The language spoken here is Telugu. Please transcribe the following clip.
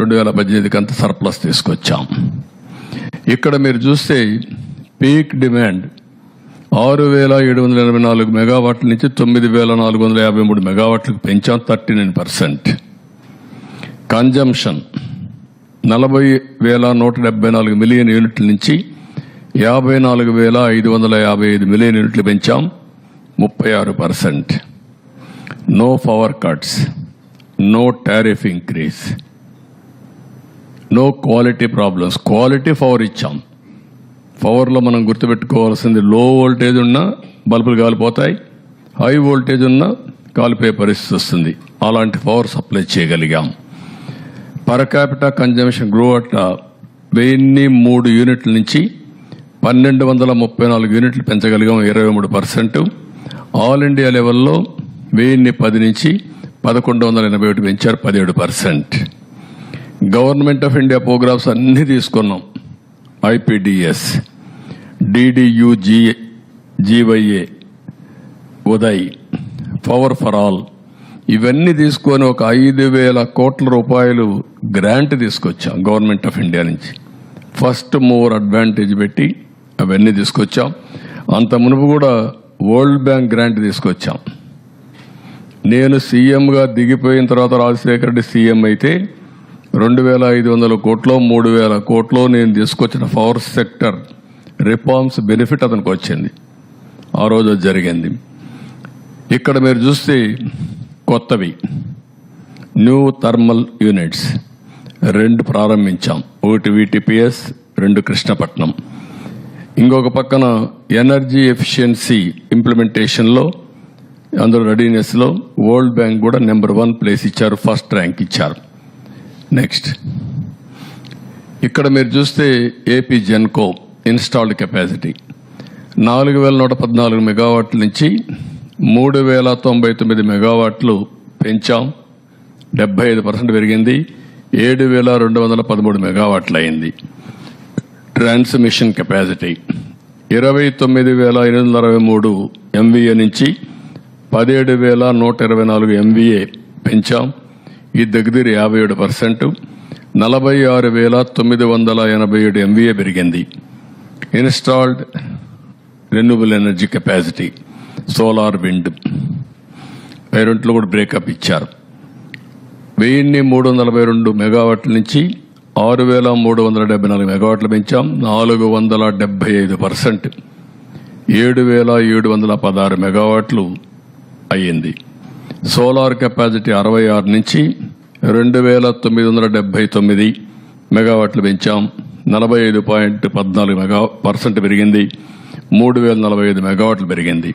రెండు వేల పద్దెనిమిదికి అంత సర్ప్లస్ తీసుకొచ్చాం. ఇక్కడ మీరు చూస్తే పీక్ డిమాండ్ ఆరు వేల ఏడు వందల ఎనభై నాలుగు మెగావాట్ల నుంచి తొమ్మిది వేల నాలుగు వందల యాభై మూడు మెగావాట్లకు పెంచాం థర్టీ నైన్ పర్సెంట్ కన్జంప్షన్ నలభై వేల నూట డెబ్బై నాలుగు మిలియన్ యూనిట్ల నుంచి యాభై నాలుగు వేల ఐదు వందల యాభై ఐదు మిలియన్ యూనిట్లు పెంచాం ముప్పై ఆరు percent no power cuts no tariff increase no quality problems quality power ఇచ్చాం. పవర్లో మనం గుర్తుపెట్టుకోవాల్సింది లో వోల్టేజ్ ఉన్నా బల్బులు కాలిపోతాయి. హై వోల్టేజ్ ఉన్నా కాలిపోయే పరిస్థితి వస్తుంది. అలాంటి పవర్ సప్లై చేయగలిగాం. Per capital consumption grow at వెయ్యి మూడు యూనిట్ల నుంచి పన్నెండు వందల ముప్పై నాలుగు యూనిట్లు పెంచగలిగాం. ఇరవై మూడు పర్సెంట్ ఆల్ ఇండియా లెవెల్లో వెయ్యిన్ని పది నుంచి పదకొండు వందల ఎనభై ఒకటి పెంచారు. పదిహేడు percent government of India programmes అన్ని తీసుకున్నాం. IPDS DDUGJY Uday power for all. ఇవన్నీ తీసుకొని ఒక ఐదు వేల కోట్ల రూపాయలు గ్రాంట్ తీసుకొచ్చాం గవర్నమెంట్ ఆఫ్ ఇండియా నుంచి. ఫస్ట్ మూవర్ అడ్వాంటేజ్ పెట్టి అవన్నీ తీసుకొచ్చాం. అంత మునుపు కూడా వరల్డ్ బ్యాంక్ గ్రాంట్ తీసుకొచ్చాం. నేను సీఎంగా దిగిపోయిన తర్వాత రాజశేఖర రెడ్డి సీఎం అయితే రెండు వేల ఐదు వందల కోట్లో మూడు వేల కోట్లో నేను తీసుకొచ్చిన పవర్ సెక్టర్ రిఫార్మ్స్ బెనిఫిట్ అతనికి వచ్చింది. ఆ రోజు జరిగింది. ఇక్కడ మీరు చూస్తే కొత్తవి. న్యూ థర్మల్ యూనిట్స్ రెండు ప్రారంభించాం. ఒకటి వీటిపిఎస్ రెండు కృష్ణపట్నం. ఇంకొక పక్కన ఎనర్జీ ఎఫిషియన్సీ ఇంప్లిమెంటేషన్లో అందులో రెడీనెస్లో వరల్డ్ బ్యాంక్ కూడా నెంబర్ వన్ ప్లేస్ ఇచ్చారు ఫస్ట్ ర్యాంక్ ఇచ్చారు. నెక్స్ట్ ఇక్కడ మీరు చూస్తే ఏపీ జెన్కో ఇన్స్టాల్డ్ కెపాసిటీ నాలుగు వేల నూట పద్నాలుగు మెగావాట్ల నుంచి మూడు వేల తొంభై తొమ్మిది మెగావాట్లు పెంచాం. డెబ్బై ఐదు పర్సెంట్ పెరిగింది. ఏడు వేల రెండు వందల పదమూడు మెగావాట్లు అయింది. ట్రాన్స్మిషన్ కెపాసిటీ ఇరవై తొమ్మిది వేల ఎనిమిది వందల అరవై మూడు ఎంవీఏ నుంచి పదిహేడు వేల నూట ఇరవై నాలుగు ఎంవీఏ పెంచాం. ఈ దగ్గర యాభై ఏడు పర్సెంట్ నలభై ఆరు వేల తొమ్మిది వందల ఎనభై ఏడు ఎంవీఏ పెరిగింది. Installed renewable energy capacity solar wind పేరెంట్లు కూడా బ్రేకప్ ఇచ్చారు. వెయ్యిన్ని మూడు వందల నలభై రెండు మెగావాట్ల నుంచి ఆరు వేల మూడు వందల డెబ్బై నాలుగు మెగావాట్లు పెంచాం. నాలుగు వందల డెబ్బై ఐదు పర్సెంట్. ఏడు వేల ఏడు వందల పదహారు మెగావాట్లు అయ్యింది. సోలార్ కెపాసిటీ అరవై ఆరు నుంచి రెండు వేల తొమ్మిది వందల డెబ్బై తొమ్మిది మెగావాట్లు పెంచాం. నలభై ఐదు పాయింట్ పద్నాలుగు మెగా పర్సెంట్ పెరిగింది. మూడు వేల నలభై ఐదు మెగావాట్లు పెరిగింది.